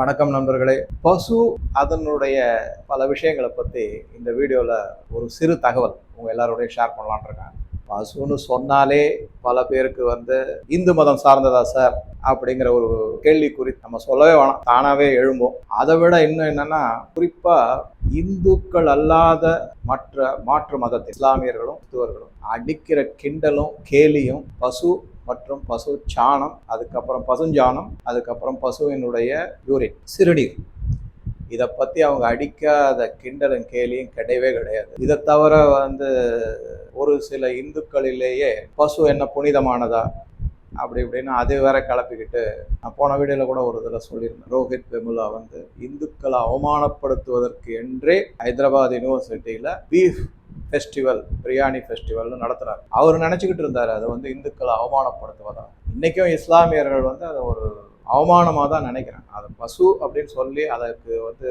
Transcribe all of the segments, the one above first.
வணக்கம் நண்பர்களே. பசு அதனுடைய பல விஷயங்களை பற்றி இந்த வீடியோவில் ஒரு சிறு தகவல் உங்கள் எல்லாரோடையும் ஷேர் பண்ணலான்னு இருக்கேன். பசுன்னு சொன்னாலே பல பேருக்கு வந்து இந்து மதம் சார்ந்ததா சார்? அப்படிங்கிற ஒரு கேள்வி குறித்து நம்ம சொல்லவே வேணாம். தானாகவே எழும்போம். அதை விட இன்னும் என்னன்னா குறிப்பாக இந்துக்கள் அல்லாத மற்ற மாற்று மதத்தை இஸ்லாமியர்களும் கிறிஸ்துவர்களும் அடிக்கிற கிண்டலும் கேலியும் பசு மற்றும் பசு சாணம் அதுக்கப்புறம் பசுஞ்சாணம் அதுக்கப்புறம் பசுவினுடைய யூரின் சிறுநீர். இதை பற்றி அவங்க அடிக்காத கிண்டலும் கேலியும் கிடையவே கிடையாது. இதை தவிர வந்து ஒரு சில இந்துக்களிலேயே பசு என்ன புனிதமானதா அப்படி இப்படின்னு அது வேற கிளப்பிக்கிட்டு நான் போன வீடியோவில் கூட ஒரு இதில் சொல்லியிருந்தேன். ரோஹித் வெமுலா வந்து இந்துக்களை அவமானப்படுத்துவதற்கு என்றே ஹைதராபாத் யூனிவர்சிட்டியில் பீஃப் ஃபெஸ்டிவல் பிரியாணி ஃபெஸ்டிவல்னு நடத்துறாரு அவர் நினச்சிக்கிட்டு இருந்தார் அதை வந்து இந்துக்களை அவமானப்படுத்துவதா. இன்றைக்கும் இஸ்லாமியர்கள் வந்து அதை ஒரு அவமானமாக தான் நினைக்கிறேன் அது பசு அப்படின்னு சொல்லி அதற்கு வந்து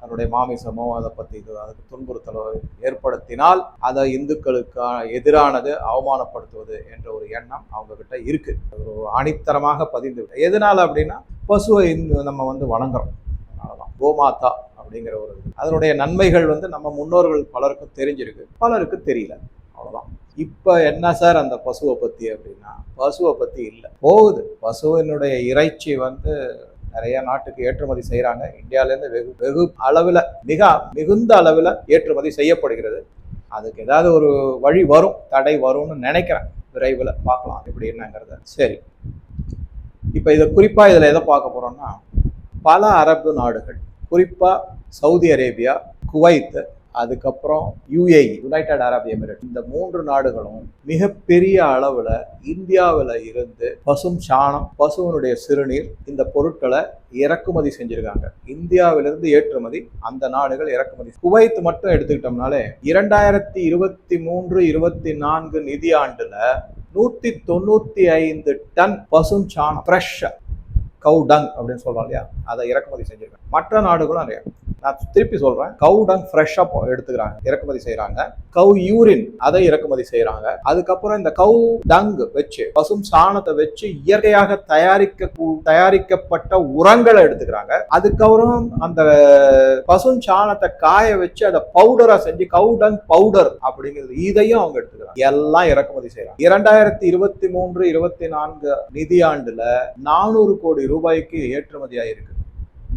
அதனுடைய மாமிசமோ அதை பற்றி இது அதுக்கு துன்புறுத்தலோ ஏற்படுத்தினால் அதை இந்துக்களுக்கு எதிரானது அவமானப்படுத்துவது என்ற ஒரு எண்ணம் அவங்கக்கிட்ட இருக்குது அது ஒரு ஆணித்தரமாக பதிந்து விட்டு அப்படின்னா பசுவை நம்ம வந்து வணங்குறோம். அதனாலதான். கோமாதா அப்படிங்கிற ஒரு அதனுடைய நன்மைகள் வந்து நம்ம முன்னோர்கள் பலருக்கும் தெரிஞ்சிருக்கு. பலருக்கு தெரியல. அவ்வளோதான் இப்போ என்ன சார் அந்த பசுவை பற்றி அப்படின்னா பசுவை பற்றி இல்லை. போகுது. பசுவினுடைய இறைச்சி வந்து நிறைய நாட்டுக்கு ஏற்றுமதி செய்கிறாங்க இந்தியாவிலேருந்து வெகு வெகு அளவில் மிக மிகுந்த அளவில் ஏற்றுமதி செய்யப்படுகிறது. அதுக்கு ஏதாவது ஒரு வழி வரும் தடை வரும்னு நினைக்கிறேன். விரைவில் பார்க்கலாம். எப்படி என்னங்கிறத. சரி. இப்போ இதை குறிப்பாக இதில் எதை பார்க்க போகிறோம்னா பல அரபு நாடுகள் குறிப்பாக சவுதி அரேபியா குவைத் அதுக்கப்புறம் யுஏஇ யுனைடெட் அரப் எமிரேட் இந்த மூன்று நாடுகளும் மிகப்பெரிய அளவில் இந்தியாவில் இருந்து பசும் சாணம் பசுவனுடைய சிறுநீர் இந்த பொருட்களை இறக்குமதி செஞ்சுருக்காங்க. இந்தியாவிலிருந்து ஏற்றுமதி அந்த நாடுகள் இறக்குமதி. குவைத் மட்டும் எடுத்துக்கிட்டோம்னாலே இரண்டாயிரத்தி இருபத்தி மூன்று இருபத்தி நான்கு நிதியாண்டில் நூத்தி தொண்ணூத்தி ஐந்து டன் பசும் சாணம் ஃப்ரெஷ்ஷா கவுடங் அப்படின்னு சொல்கிறோம் இல்லையா? அதை இறக்குமதி செஞ்சுருக்கேன் மற்ற நாடுகளும் நிறையா நான் திருப்பி சொல்றேன். கவு டங் ஃப்ரெஷ்ஷா எடுத்துக்கிறாங்க. இறக்குமதி செய்யறாங்க கவு யூரின் அதை இறக்குமதி செய்யறாங்க அதுக்கப்புறம் இந்த கவு டங் வச்சு பசும் சாணத்தை வச்சு இயற்கையாக தயாரிக்க கூ- தயாரிக்கப்பட்ட உரங்களை எடுத்துக்கிறாங்க. அதுக்கப்புறம் அந்த பசும் சாணத்தை காய வச்சு அதை பவுடரா செஞ்சு கவு டங் பவுடர் அப்படிங்கிறது இதையும் அவங்க எடுத்துக்கிறாங்க. எல்லாம் இறக்குமதி செய்யறாங்க இரண்டாயிரத்தி இருபத்தி மூன்று இருபத்தி நான்கு நிதியாண்டுல நானூறு கோடி ரூபாய்க்கு ஏற்றுமதியாயிருக்கு.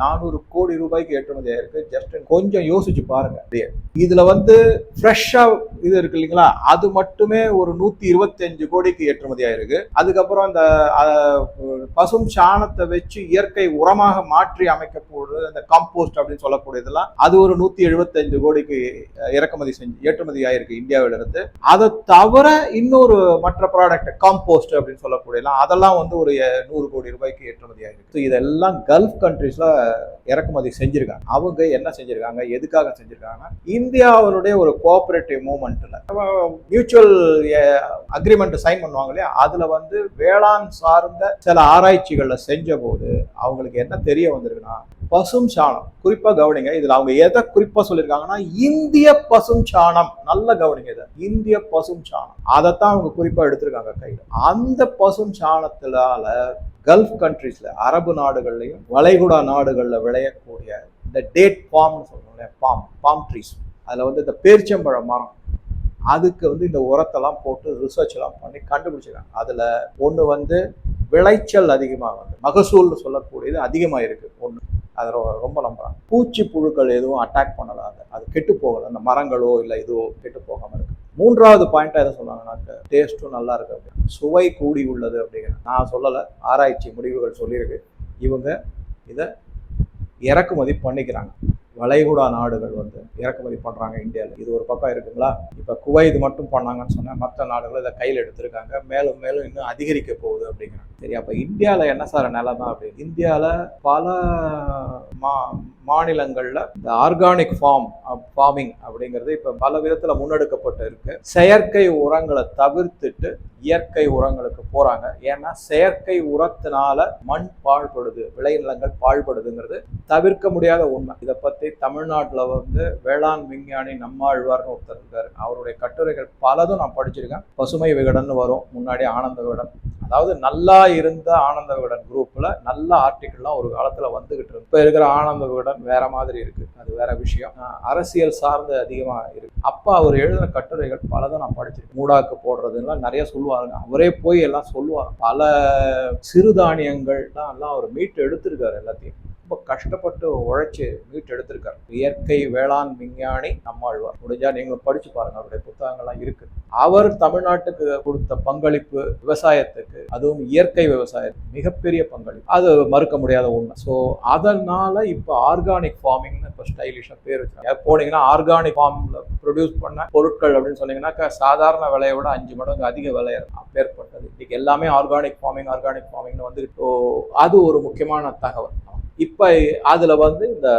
நானூறு கோடி ரூபாய்க்கு ஏற்றுமதி ஆயிருக்கு ஜஸ்ட் கொஞ்சம் யோசிச்சு பாருங்க அப்படியே. இதுல வந்து ஃப்ரெஷ்ஷா இது இருக்கு இல்லைங்களா? அது மட்டுமே ஒரு நூத்தி இருபத்தஞ்சு கோடிக்கு ஏற்றுமதி ஆயிருக்கு. அதுக்கப்புறம் இந்த பசும் சாணத்தை வச்சு இயற்கை உரமாக மாற்றி அமைக்கக்கூடிய அந்த காம்போஸ்ட் அப்படின்னு சொல்லக்கூடியதெல்லாம் அது ஒரு நூத்தி எழுபத்தஞ்சு கோடிக்கு இறக்குமதி செஞ்சு ஏற்றுமதி ஆயிருக்கு இந்தியாவில இருந்து. அதை தவிர இன்னொரு மற்ற ப்ராடக்ட் காம்போஸ்ட் அப்படின்னு சொல்லக்கூடியலாம் அதெல்லாம் வந்து ஒரு நூறு கோடி ரூபாய்க்கு ஏற்றுமதி ஆயிருக்கு. இதெல்லாம் கல்ஃப் கண்ட்ரீஸ்ல இறக்குமதி செஞ்சிருக்காங்க. அவங்க என்ன செஞ்சிருக்காங்க? எதுக்காக செஞ்சிருக்காங்க இந்தியாவுடைய ஒரு கோஆபரேட்டிவ் மியூச்சுவல் அக்ரிமெண்ட் சைன் பண்ணுவாங்க இல்லையா? அதுல வந்து வேளாண் சார்ந்த சில ஆராய்ச்சிகளில் செஞ்ச போது அவங்களுக்கு என்ன தெரிய வந்திருக்குன்னா பசும் சாணம். குறிப்பா கவனிங்க இதுல அவங்க எதை குறிப்பா சொல்லியிருக்காங்கன்னா இந்திய பசும் சாணம். நல்ல கவனிங்க இதை. இந்திய பசும் சாணம். அதைத்தான் அவங்க குறிப்பா எடுத்திருக்காங்க கையில். அந்த பசும் சாணத்தினால கல்ஃப் கண்ட்ரீஸில் அரபு நாடுகள்லையும் வளைகுடா நாடுகளில் விளையக்கூடிய இந்த டேட் பாம்னு சொல்றோம் பாம் பாம் ட்ரீஸ். அதில் வந்து இந்த பேரிச்சம்பழ மரம். அதுக்கு வந்து இந்த உரத்தெல்லாம் போட்டு ரிசர்ச் எல்லாம் பண்ணி கண்டுபிடிச்சிருக்காங்க. அதில் ஒன்று வந்து விளைச்சல் அதிகமாக வந்து மகசூல்னு சொல்லக்கூடியது அதிகமாக இருக்குது ஒன்று அதை ரொம்ப நம்புகிறாங்க பூச்சி புழுக்கள் எதுவும் அட்டாக் பண்ணலை அதை அது கெட்டு போகலை. அந்த மரங்களோ இல்லை இதுவோ கெட்டு போகாமல் இருக்குது மூன்றாவது பாயிண்டாக எதை சொன்னாங்கன்னாக்க டேஸ்ட்டும் நல்லா இருக்கு அப்படின்னு. சுவை கூடி உள்ளது அப்படிங்கிற நான் சொல்லலை ஆராய்ச்சி முடிவுகள் சொல்லியிருக்கு. இவங்க இதை இறக்குமதி பண்ணிக்கிறாங்க. வளைகுடா நாடுகள் வந்து இறக்குமதி பண்ணுறாங்க இந்தியாவில் இது ஒரு பக்கம் இருக்குங்களா? இப்போ குவைத் மட்டும் பண்ணாங்கன்னு சொன்னேன் மற்ற நாடுகள் இதை கையில் எடுத்திருக்காங்க. மேலும் மேலும் இன்னும் அதிகரிக்க போகுது அப்படிங்கிறாங்க. சரி அப்போ இந்தியாவில் என்ன சார் நிலைமை அப்படின்னு? இந்தியாவில் பல மா மாநிலங்களில் இந்த ஆர்கானிக் ஃபார்ம் ஃபார்மிங் அப்படிங்கிறது இப்போ பல விதத்தில் முன்னெடுக்கப்பட்டு இருக்கு. செயற்கை உரங்களை தவிர்த்துட்டு இயற்கை உரங்களுக்கு போறாங்க. ஏன்னா செயற்கை உரத்தினால மண் பாழ்படுது விளைநிலங்கள் பாழ்படுதுங்கிறது தவிர்க்க முடியாத உண்மை. இதை பத்தி தமிழ்நாட்டில் வந்து வேளாண் விஞ்ஞானி நம்மாழ்வார்னு ஒருத்தர் இருக்காரு. அவருடைய கட்டுரைகள் பலதும் நான் படிச்சிருக்கேன். பசுமை விகடன் வரும். முன்னாடி ஆனந்த விகடன் அதாவது நல்லா இருந்த ஆனந்த விகடன் குரூப்ல நல்ல ஆர்டிக்கிள்லாம் ஒரு காலத்துல வந்துகிட்டு இருக்கு. இப்ப இருக்கிற ஆனந்த விகடன் வேற மாதிரி இருக்கு. அது வேற விஷயம். அரசியல் சார்ந்து அதிகமா இருக்கு. அப்ப அவர் எழுதின கட்டுரைகள் பலதை நான் படிச்சிருக்கேன். மூடாக்கு போடுறதுலாம் நிறைய சொல்லுவாருங்க. அவரே போய் எல்லாம் சொல்லுவார். பல சிறுதானியங்கள்லாம் எல்லாம் அவர் மீட்டு எடுத்திருக்காரு எல்லாத்தையும். ரொம்ப கஷ்டப்பட்டு உழைச்சு மீட்டு எடுத்திருக்காரு. இயற்கை வேளாண் விஞ்ஞானி நம்மாழ்வார். முடிஞ்சா நீங்களும் படிச்சு பாருங்க அவருடைய புத்தகங்கள்லாம் இருக்கு. அவர் தமிழ்நாட்டுக்கு கொடுத்த பங்களிப்பு விவசாயத்துக்கு அதுவும் இயற்கை விவசாயத்துக்கு மிகப்பெரிய பங்களிப்பு. அது மறுக்க முடியாத உண்மை. ஸோ அதனால இப்போ ஆர்கானிக் ஃபார்மிங்னு இப்போ ஸ்டைலிஷாக பேர் வச்சாங்க போனீங்கன்னா ஆர்கானிக் ஃபார்ம்ல ப்ரொடியூஸ் பண்ண பொருட்கள் அப்படின்னு சொன்னீங்கன்னாக்கா சாதாரண விலையை விட அஞ்சு மடங்கு அதிக விலை அப்பேற்பட்டது. இன்னைக்கு எல்லாமே ஆர்கானிக் ஃபார்மிங் ஆர்கானிக் ஃபார்மிங்னு வந்துட்டு அது ஒரு முக்கியமான தகவல். இப்போ அதில் வந்து இந்த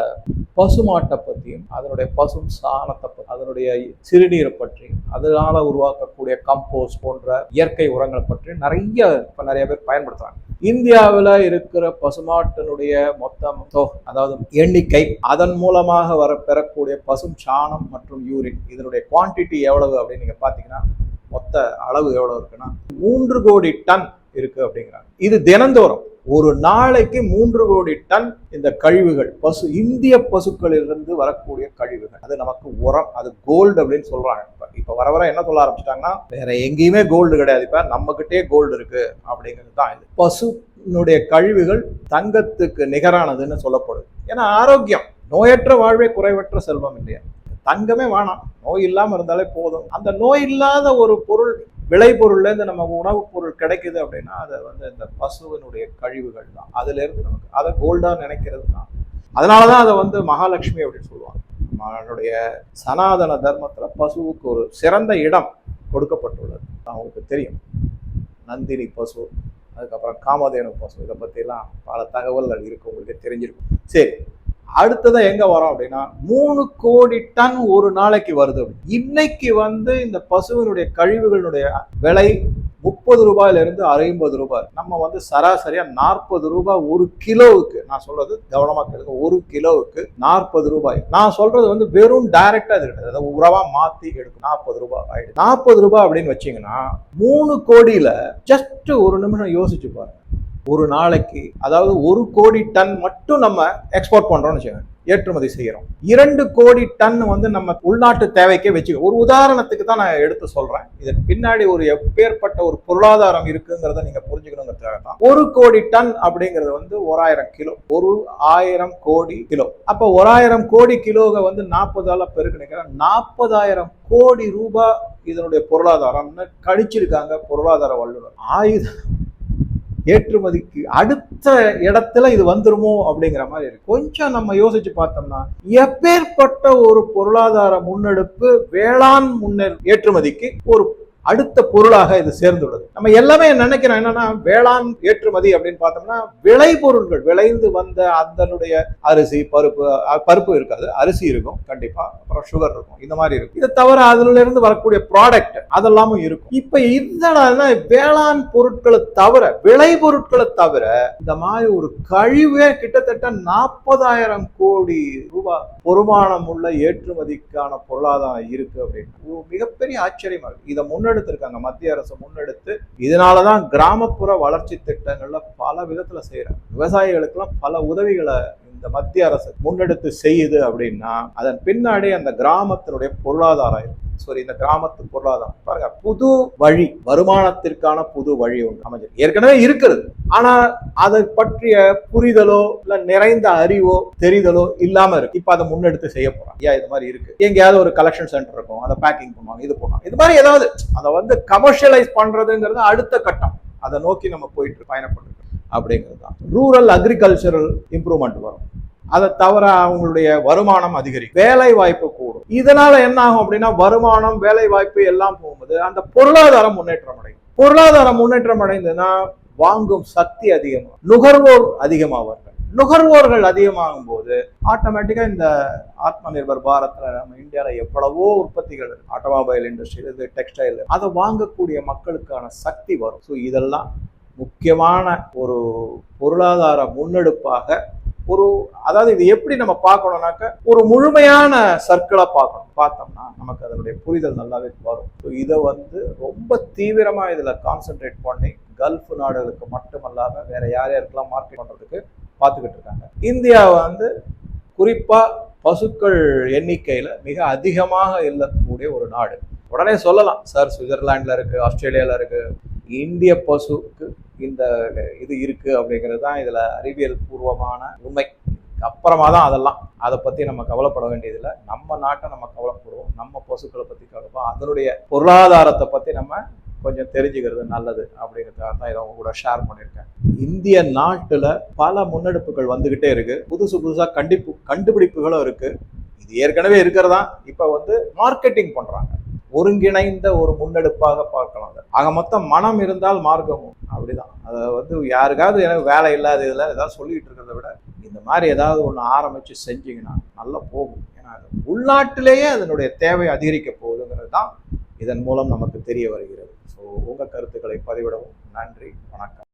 பசுமாட்டை பற்றியும் அதனுடைய பசும் சாணத்தை பற்றி அதனுடைய சிறுநீரை பற்றியும் அதனால் உருவாக்கக்கூடிய கம்போஸ்ட் போன்ற இயற்கை உரங்களை பற்றி நிறைய இப்போ நிறைய பேர் பயன்படுத்துகிறாங்க இந்தியாவில் இருக்கிற பசுமாட்டினுடைய மொத்தம் அதாவது எண்ணிக்கை அதன் மூலமாக வர பெறக்கூடிய பசும் சாணம் மற்றும் யூரின் இதனுடைய குவாண்டிட்டி எவ்வளவு அப்படின்னு நீங்கள் பார்த்தீங்கன்னா மொத்த அளவு எவ்வளவு இருக்குன்னா மூன்று கோடி டன் இருக்கு அப்படிங்கிறாங்க. இது தினந்தோறும். ஒரு நாளைக்கு மூன்று கோடி டன் இந்த கழிவுகள் பசு இந்திய பசுக்களிலிருந்து வரக்கூடிய கழிவுகள். அது நமக்கு உரம் அது கோல்டு அப்படின்னு சொல்றாங்க இப்ப. இப்ப வர வர என்ன சொல்ல ஆரம்பிச்சிட்டாங்கன்னா வேற எங்கேயுமே கோல்டு கிடையாது. இப்ப நம்ம கிட்டே கோல்டு இருக்கு அப்படிங்கிறது தான் இது. பசுனுடைய கழிவுகள் தங்கத்துக்கு நிகரானதுன்னு சொல்லப்படுது. ஏன்னா ஆரோக்கியம். நோயற்ற வாழ்வே குறைவற்ற செல்வம் இல்லையா? தங்கமே வேணாம். நோய் இல்லாமல் இருந்தாலே போதும். அந்த நோய் இல்லாத ஒரு பொருள் விளைபொருள்லேருந்து நமக்கு உணவுப் பொருள் கிடைக்குது அப்படின்னா அதை வந்து இந்த பசுவினுடைய கழிவுகள் தான். அதுலேருந்து நமக்கு அதை கோல்டாக நினைக்கிறது தான். அதனாலதான் அதை வந்து மகாலட்சுமி அப்படின்னு சொல்லுவாங்க. நம்மளுடைய சனாதன தர்மத்தில் பசுவுக்கு ஒரு சிறந்த இடம் கொடுக்கப்பட்டுள்ளது. அவங்களுக்கு தெரியும். நந்தினி பசு அதுக்கப்புறம் காமதேனு பசு இதை பற்றிலாம் பல தகவல்கள் இருக்கு உங்களுக்கு தெரிஞ்சிருக்கும். சரி அடுத்ததா எங்க வரோம் அப்படின்னா மூணு கோடி டன் ஒரு நாளைக்கு வருது இன்னைக்கு வந்து இந்த பசுவினுடைய கழிவுகளுடைய விலை முப்பது ரூபாயில இருந்து ஐம்பது ரூபாய் நம்ம வந்து சராசரியா நாற்பது ரூபாய் ஒரு கிலோவுக்கு நான் சொல்றது கவனமா கேளுங்க ஒரு கிலோவுக்கு நாற்பது ரூபாய். நான் சொல்றது வந்து வெறும் டைரக்டா இது கிடையாது. அதாவது உறவா மாத்தி எடுக்கும். நாற்பது ரூபாய் ஆயிடுது. நாற்பது ரூபாய் அப்படின்னு வச்சீங்கன்னா மூணு கோடியில ஜஸ்ட் ஒரு நிமிஷம் யோசிச்சு பாருங்க. ஒரு நாளைக்கு அதாவது ஒரு கோடி டன் மட்டும் நம்ம எக்ஸ்போர்ட் பண்றோம்னு வச்சுக்கோங்க ஏற்றுமதி செய்கிறோம் இரண்டு கோடி டன் வந்து நம்ம உள்நாட்டு தேவைக்கே வச்சுக்கோ ஒரு உதாரணத்துக்கு தான் நான் எடுத்து சொல்றேன். இதற்கு பின்னாடி ஒரு எப்பேற்பட்ட ஒரு பொருளாதாரம் இருக்குங்கிறத நீங்க புரிஞ்சுக்கணுங்கிறதுக்காக தான். ஒரு கோடி டன் அப்படிங்கிறது வந்து ஓராயிரம் கிலோ ஒரு ஆயிரம் கோடி கிலோ. அப்ப ஓராயிரம் கோடி கிலோவை வந்து நாற்பதால பெருக்கினிக்கிற நாற்பதாயிரம் கோடி ரூபாய் இதனுடைய பொருளாதாரம்னு கழிச்சிருக்காங்க பொருளாதார வல்லுநர். ஆயுத ஏற்றுமதிக்கு அடுத்த இடத்துல இது வந்துருமோ அப்படிங்கிற மாதிரி இருக்கு. கொஞ்சம் நம்ம யோசிச்சு பார்த்தோம்னா எப்பேற்பட்ட ஒரு பொருளாதார முன்னெடுப்பு வேளாண் முன்னே ஏற்றுமதிக்கு ஒரு அடுத்த பொருளாக இது சேர்ந்துள்ளது. நம்ம எல்லாமே நினைக்கிறோம் என்னன்னா வேளாண் ஏற்றுமதி அப்படின்னு பார்த்தோம்னா விளை பொருள்கள் விளைந்து வந்த அதனுடைய அரிசி பருப்பு பருப்பு இருக்காது. அரிசி இருக்கும் கண்டிப்பா. அப்புறம் சுகர் இருக்கும். இந்த மாதிரி இருக்கும். இதை தவிர அதுல இருந்து வரக்கூடிய ப்ராடக்ட் அதெல்லாமும் இருக்கும். இப்ப இதனால வேளாண் பொருட்களை தவிர விளை பொருட்களை தவிர இந்த மாதிரி ஒரு கழிவே கிட்டத்தட்ட நாற்பதாயிரம் கோடி ரூபாய் பொறுமானம் உள்ள ஏற்றுமதிக்கான பொருளாதாரம் இருக்கு அப்படின்னு. ஒரு மிகப்பெரிய ஆச்சரியமா இருக்கு. இதை முன்னெடுத்திருக்காங்க. மத்திய அரசு முன்னெடுத்து இதனாலதான் கிராமப்புற வளர்ச்சி திட்டங்கள்ல பல விதத்துல செய்யறாங்க விவசாயிகளுக்கெல்லாம் பல உதவிகளை இந்த மத்திய அரசு முன்னெடுத்து செய்யுது அப்படின்னா அதன் பின்னாடி அந்த கிராமத்தினுடைய பொருளாதாரம் இருக்கு சாரி இந்த கிராமத்து பொருளாதாரம். பாருங்க புது வழி வருமானத்திற்கான புது வழி ஒன்று அமைஞ்சது. ஏற்கனவே இருக்கிறது. ஆனா அதை பற்றிய புரிதலோ இல்ல நிறைந்த அறிவோ தெரிதலோ இல்லாம இருக்கு. இப்ப அதை முன்னெடுத்து செய்ய போறாங்க. ஐயா இது மாதிரி இருக்கு? எங்கேயாவது ஒரு கலெக்ஷன் சென்டர் இருக்கும். அதை பேக்கிங் பண்ணுவாங்க இது பண்ணுவாங்க இது மாதிரி ஏதாவது அதை வந்து கமர்ஷியலைஸ் பண்றதுங்கிறது அடுத்த கட்டம். அதை நோக்கி நம்ம போயிட்டு பயணப்பட்டு அப்படிங்கிறது தான். ரூரல் அக்ரிகல்ச்சரல் இம்ப்ரூவ்மெண்ட் வரும். அதை தவிர அவங்களுடைய வருமானம் அதிகரிக்கும். வேலை வாய்ப்பு இதனால என்ன ஆகும் அப்படின்னா வருமானம் வேலை வாய்ப்பு எல்லாம் போகும்போது அந்த பொருளாதாரம் முன்னேற்றம் அடையும். பொருளாதாரம் முன்னேற்றம் அடைந்ததுன்னா வாங்கும் சக்தி அதிகமாகும். நுகர்வோர் அதிகமாவார்கள். நுகர்வோர்கள் அதிகமாகும் போது ஆட்டோமேட்டிக்கா இந்த ஆத்ம நிர்பர் பாரத்ல நம்ம இந்தியாவில் எவ்வளவோ உற்பத்திகள் ஆட்டோமொபைல் இண்டஸ்ட்ரி இது டெக்ஸ்டைல் அதை வாங்கக்கூடிய மக்களுக்கான சக்தி வரும். ஸோ இதெல்லாம் முக்கியமான ஒரு பொருளாதார முன்னெடுப்பாக ஒரு அதாவது இது எப்படி நம்ம பார்க்கணும்னாக்க ஒரு முழுமையான சர்க்கிளை பார்க்கணும். பார்த்தோம்னா நமக்கு அதனுடைய புரிதல் நல்லாவே வரும். ஸோ இதை வந்து ரொம்ப தீவிரமாக இதில் கான்சென்ட்ரேட் பண்ணி கல்ஃப் நாடுகளுக்கு மட்டுமல்லாமல் வேற யார் யாருக்கெல்லாம் மார்க்கெட் பண்ணுறதுக்கு பார்த்துக்கிட்டு இருக்காங்க. இந்தியா வந்து குறிப்பாக பசுக்கள் எண்ணிக்கையில் மிக அதிகமாக இல்லக்கூடிய ஒரு நாடு. உடனே சொல்லலாம். சார் சுவிட்சர்லாண்டில் இருக்குது ஆஸ்திரேலியாவில் இருக்குது இந்திய பசுக்கு இந்த இது இருக்கு அப்படிங்கிறது தான் இதுல அறிவியல் பூர்வமான உண்மை. அப்புறமா தான் அதெல்லாம். அதை பத்தி நம்ம கவலைப்பட வேண்டியதில்லை. நம்ம நாட்டை நம்ம கவலைப்படுவோம். நம்ம பசுக்களை பத்தி கவலைப்போம் அதனுடைய பொருளாதாரத்தை பத்தி நம்ம கொஞ்சம் தெரிஞ்சுக்கிறது நல்லது அப்படிங்கிறதுக்காக தான் இதை உங்க கூட ஷேர் பண்ணியிருக்கேன். இந்திய நாட்டுல பல முன்னெடுப்புகள் வந்துகிட்டே இருக்கு. புதுசு புதுசா கண்டிப்பு கண்டுபிடிப்புகளும் இருக்கு. இது ஏற்கனவே இருக்கிறதா? இப்ப வந்து மார்க்கெட்டிங் பண்றாங்க. ஒருங்கிணைந்த ஒரு முன்னெடுப்பாக பார்க்கலாம். ஆக மொத்தம் மனம் இருந்தால் மார்க்கமும். அப்படிதான். அதை வந்து யாருக்காவது எனக்கு வேலை இல்லாத இதில் ஏதாவது சொல்லிட்டு இருக்கிறத விட இந்த மாதிரி ஏதாவது ஒன்று ஆரம்பித்து செஞ்சீங்கன்னா நல்லா போகும். ஏன்னா உள்நாட்டிலேயே அதனுடைய தேவை அதிகரிக்க போகுதுங்கிறது தான் இதன் மூலம் நமக்கு தெரிய வருகிறது. ஸோ உங்கள் கருத்துக்களை பதிவிடவும். நன்றி. வணக்கம்.